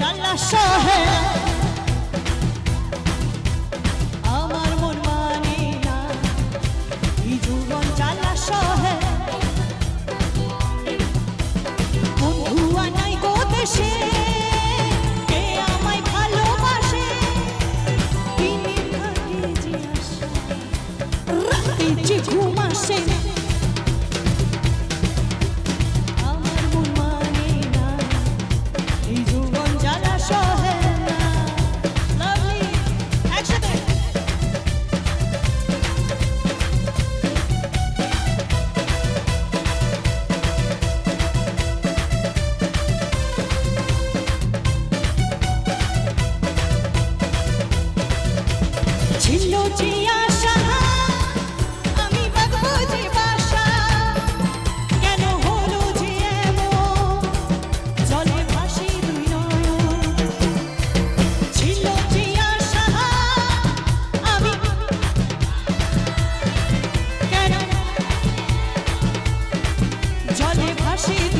চালা সহে জলে ভাসি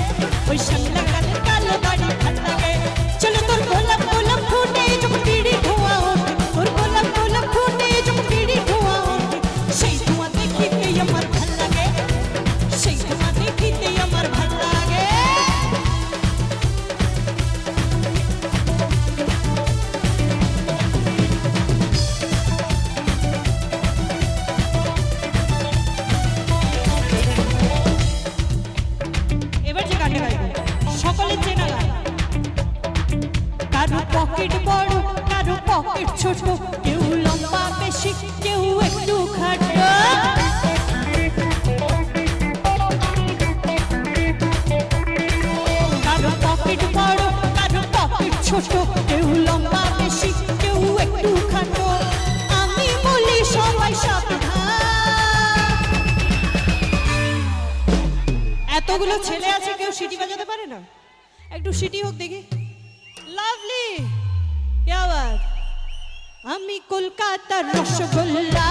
ওই শ্যামলা কালো বাড়ি ঠান্ডা পকেট বড়, কারও পকেট ছোট, কেউ লম্বা, বেশি, কেউ একটু খাটো। কারও পকেট বড়, কারও পকেট ছোট, কেউ লম্বা, বেশি, কেউ একটু খাটো। আমি বলি সবাই এতগুলো ছেলে আছে, কেউ সিটি বাজাতে পারে না? একটু সিটি হোক দেখি। লাভলি! আমি কলকাতার রসগোল্লা।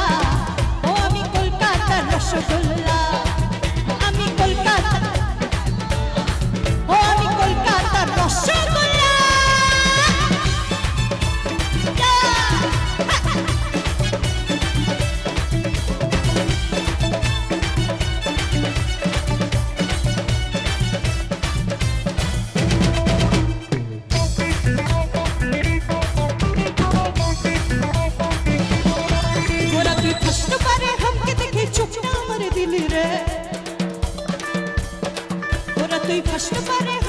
কষ্ট করে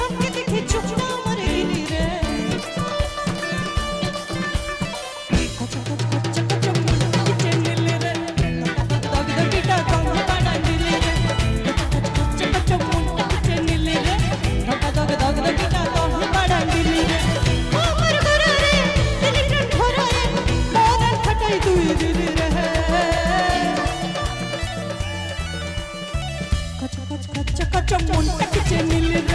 কাজ কাজ কাজ মনটাকে চেনে